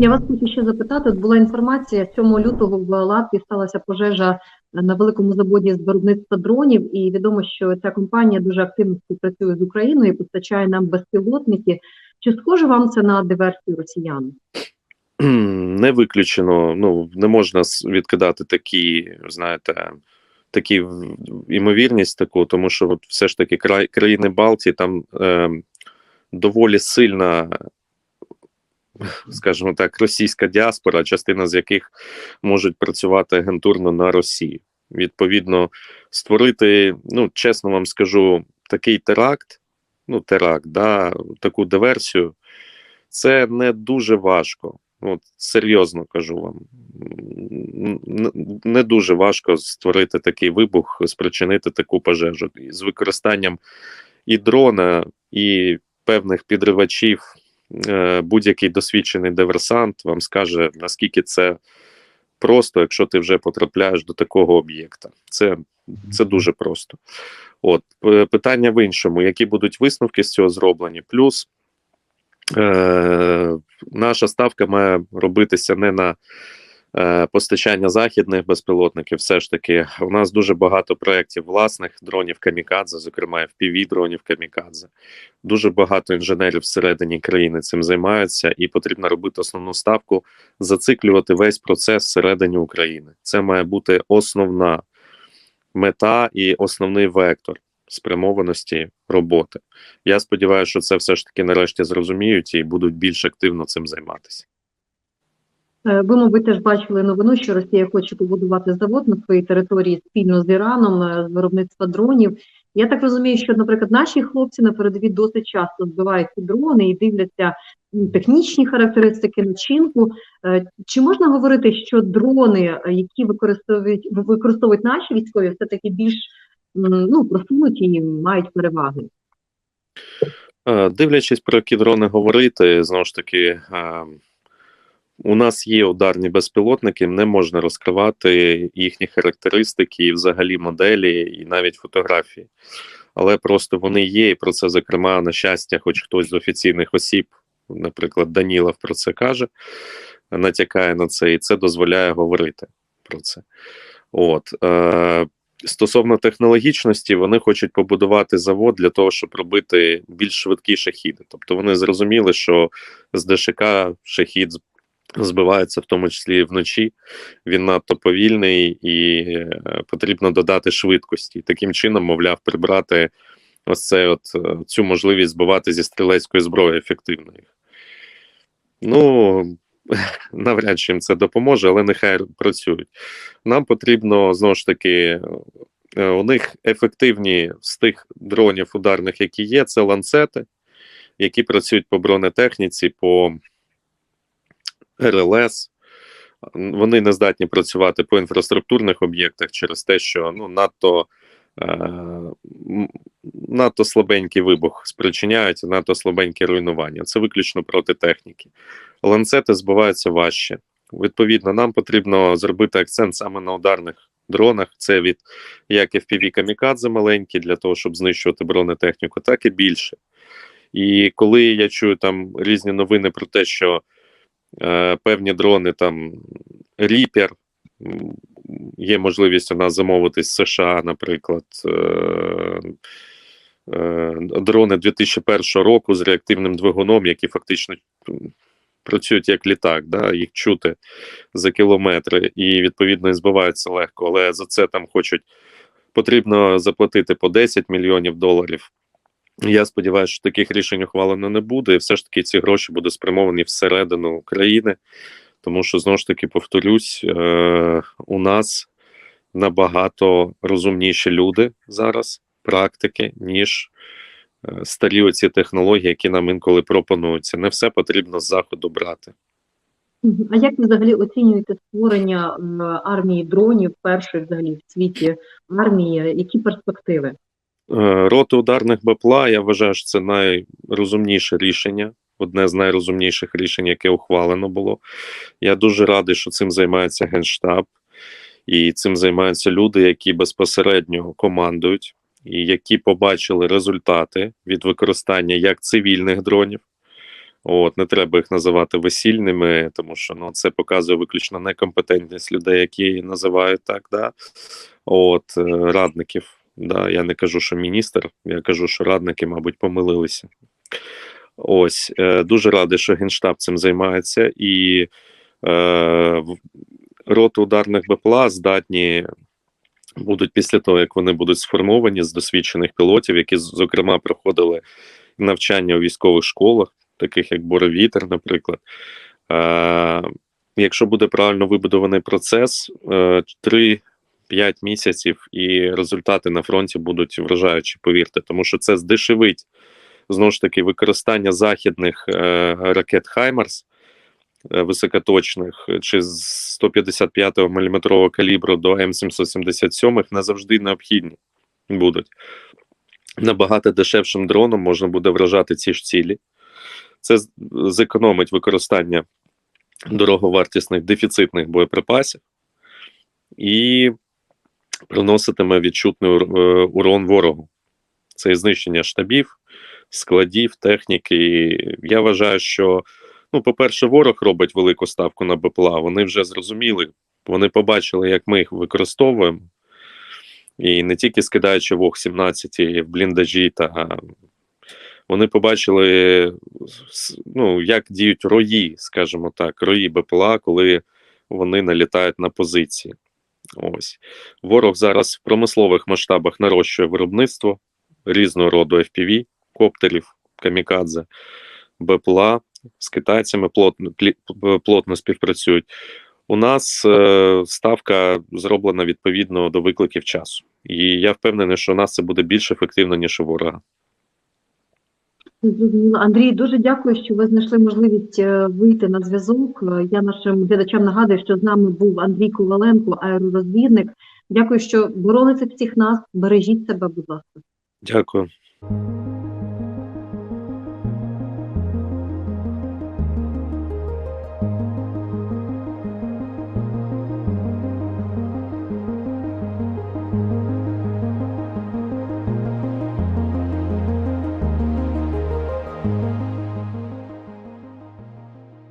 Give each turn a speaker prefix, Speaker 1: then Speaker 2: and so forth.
Speaker 1: Я вас хочу ще запитати. От була інформація 7 лютого в Латвії сталася пожежа на великому заводі з виробництва дронів, і відомо, що ця компанія дуже активно співпрацює з Україною і постачає нам безпілотники. Чи схоже вам це на диверсію росіян?
Speaker 2: Не виключено. Ну не можна відкидати такі, знаєте, такі імовірність таку, тому що от все ж таки країни Балтії там е, доволі сильна, скажімо так, російська діаспора, частина з яких можуть працювати агентурно на Росію. Відповідно, створити, ну чесно вам скажу, такий теракт, ну теракт, да, таку диверсію, це не дуже важко. От серйозно кажу вам, не дуже важко створити такий вибух, спричинити таку пожежу з використанням і дрона, і певних підривачів. Е, Будь-який досвідчений диверсант вам скаже, наскільки це просто, якщо ти вже потрапляєш до такого об'єкта. Це, це дуже просто. От питання в іншому: які будуть висновки з цього зроблені? Плюс е, наша ставка має робитися не на постачання західних безпілотників. Все ж таки, у нас дуже багато проєктів власних дронів камікадзе, зокрема fpv дронів камікадзе. Дуже багато інженерів всередині країни цим займаються, і потрібно робити основну ставку, зациклювати весь процес всередині України. Це має бути основна мета і основний вектор спрямованості роботи. Я сподіваюся, що це все ж таки нарешті зрозуміють і будуть більш активно цим займатися.
Speaker 1: Е, Ви, мабуть, теж бачили новину, що Росія хоче побудувати завод на своїй території спільно з Іраном е, з виробництва дронів. Я так розумію, що, наприклад, наші хлопці на передовій досить часто збивають ці дрони і дивляться технічні характеристики начинку. Е, Чи можна говорити, що дрони, які використовують використовують наші військові, все таки більш ну просунуті і мають переваги?
Speaker 2: Дивлячись про які дрони говорити, знову ж таки, е, у нас є ударні безпілотники, не можна розкривати їхні характеристики, і взагалі моделі, і навіть фотографії. Але просто вони є, і про це, зокрема, на щастя, хоч хтось з офіційних осіб, наприклад, Данілов про це каже, натякає на це, і це дозволяє говорити про це. От. Е, Стосовно технологічності, вони хочуть побудувати завод для того, щоб робити більш швидкі шахіди. Тобто вони зрозуміли, що з ДШК шахід збивається в тому числі вночі. Він надто повільний і е, потрібно додати швидкості. Таким чином, мовляв, прибрати ось це от е, цю можливість збивати зі стрілецької зброї ефективно. Ну, навряд чи їм це допоможе, але нехай працюють. Нам потрібно знову ж таки. е, У них ефективні з тих дронів ударних, які є, це ланцети, які працюють по бронетехніці, по РЛС. Вони не здатні працювати по інфраструктурних об'єктах через те, що ну, надто, е, надто слабенький вибух спричиняють, надто слабеньке руйнування. Це виключно проти техніки. Ланцети збиваються важче. Відповідно, нам потрібно зробити акцент саме на ударних дронах. Це від як FPV камікадзе маленькі для того, щоб знищувати бронетехніку, так і більше. І коли я чую там різні новини про те, що певні дрони там Reaper, є можливість у нас замовити з США, наприклад, е, е, дрони 2001 року з реактивним двигуном, які фактично працюють як літак, да, їх чути за кілометри і відповідно збиваються легко, але за це там хочуть потрібно заплатити по 10 мільйонів доларів. Я сподіваюся, що таких рішень ухвалено не буде, і все ж таки ці гроші будуть спрямовані всередину України, тому що знову ж таки повторюсь, е, у нас набагато розумніші люди зараз, практики, ніж е, старі оці технології, які нам інколи пропонуються. Не все потрібно з заходу брати.
Speaker 1: А як ви взагалі оцінюєте створення армії дронів, першої взагалі в світі армії? Які перспективи?
Speaker 2: Е, Роти ударних БПЛА, я вважаю, що це найрозумніше рішення, одне з найрозумніших рішень, яке ухвалено було. Я дуже радий, що цим займається Генштаб, і цим займаються люди, які безпосередньо командують, і які побачили результати від використання як цивільних дронів, От, не треба їх називати весільними, тому що ну, це показує виключно некомпетентність людей, які називають так, да? От, е, радників. Да, я не кажу, що міністр, я кажу, що радники, мабуть, помилилися. Ось, е, дуже радий, що Генштаб цим займається, і е, роти ударних БПЛА здатні будуть після того, як вони будуть сформовані з досвідчених пілотів, які, зокрема, проходили навчання у військових школах, таких як Боровітер, наприклад. Е, якщо буде правильно вибудований процес, е, 3-5 місяців і результати на фронті будуть вражаючі, повірте, тому що це здешевить знову ж таки використання західних е, ракет Хаймарс е, високоточних е, чи з 155 мм калібру до М777 не завжди необхідні будуть. Набагато дешевшим дроном можна буде вражати ці ж цілі. Це зекономить використання дороговартісних дефіцитних боєприпасів і приноситиме відчутний е, урон ворогу. Це і знищення штабів, складів, техніки. І Я вважаю, що, ну, по-перше, ворог робить велику ставку на БПЛА. Вони вже зрозуміли, вони побачили, як ми їх використовуємо. І не тільки скидаючи Вог 17 в бліндажі, та вони побачили, ну, як діють рої, скажімо так, рої БПЛА, коли вони налітають на позиції. Ось. Ворог зараз в промислових масштабах нарощує виробництво різного роду FPV, коптерів, камікадзе, БПЛА з китайцями плотно, плотно співпрацюють. У нас е, ставка зроблена відповідно до викликів часу. І я впевнений, що у нас це буде більш ефективно, ніж у ворога.
Speaker 1: Зрозуміло. Андрій, дуже дякую, що ви знайшли можливість е, вийти на зв'язок. Я нашим глядачам нагадую, що з нами був Андрій Коваленко, аеророзвідник. Дякую, що боролися всіх нас. Бережіть себе, будь ласка.
Speaker 2: Дякую.